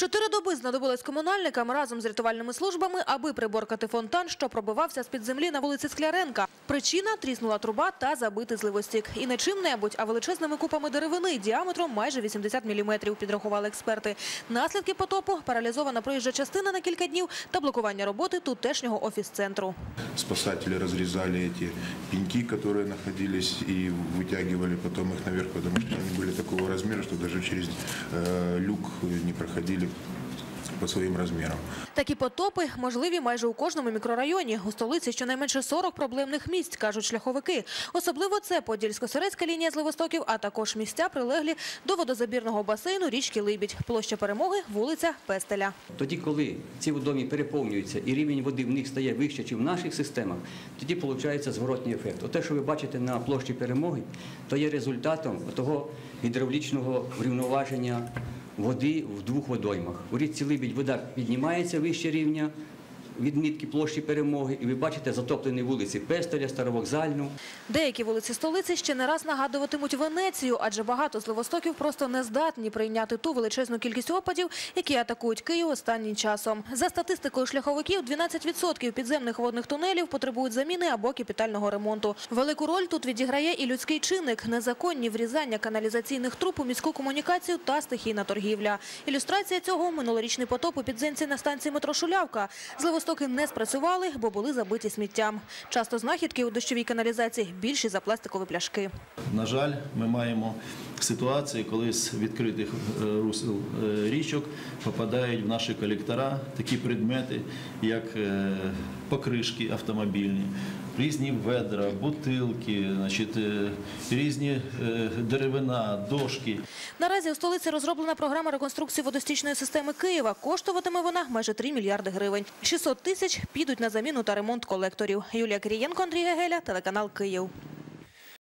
Чотири доби знадобилось комунальникам разом з рятувальними службами, аби приборкати фонтан, що пробивався з-під землі на вулиці Скляренка. Причина – тріснула труба та забитий зливостік. І не чим-небудь, а величезними купами деревини діаметром майже 80 міліметрів, підрахували експерти. Наслідки потопу – паралізована проїжджа частина на кілька днів та блокування роботи тутешнього офіс-центру. Спасатели разрезали эти пеньки, которые находились, и вытягивали потом их наверх, потому что они были такого размера, что даже через э, люк не проходили по своим размерам. Такі потопи можливі майже у кожному мікрорайоні. У столиці щонайменше 40 проблемних місць, кажуть шляховики. Особливо це Подільсько-Сирецька лінія зливостоків, а також місця прилеглі до водозабірного басейну річки Либідь. Площа Перемоги, вулиця Пестеля. Тоді, коли ці водомі переповнюються і рівень води в них стає вище, ніж в наших системах, тоді виходить зворотній ефект. Оте, що ви бачите на площі перемоги, то є результатом того гідравлічного врівноваження води в двох водоймах. У річці Либідь вода піднімається вище рівня відмітки площі перемоги, і ви бачите затоплені вулиці Пестеля, Старовокзальну. Деякі вулиці столиці ще не раз нагадуватимуть Венецію, адже багато зливостоків просто не здатні прийняти ту величезну кількість опадів, які атакують Київ останнім часом. За статистикою шляховиків, 12% підземних водних тунелів потребують заміни або капітального ремонту. Велику роль тут відіграє і людський чинник – незаконні врізання каналізаційних труб у міську комунікацію та стихійна торгівля. Ілюстрація цього – минулорічний потоп у підземці на станції метро Шулявка. Зливостоки не спрацювали, бо були забиті сміттям. Часто знахідки у дощовій каналізації більші за пластикові пляшки. На жаль, ми маємо ситуації, коли з відкритих е, русел е, річок попадають в наші колектора такі предмети, як е, покришки автомобільні, різні ведра, бутилки, значить, різні деревина, дошки. Наразі у столиці розроблена програма реконструкції водостічної системи Києва. Коштуватиме вона майже 3 мільярди гривень. 600 тисяч підуть на заміну та ремонт колекторів. Юлія Кирієнко, Андрій Гегеля, телеканал Київ.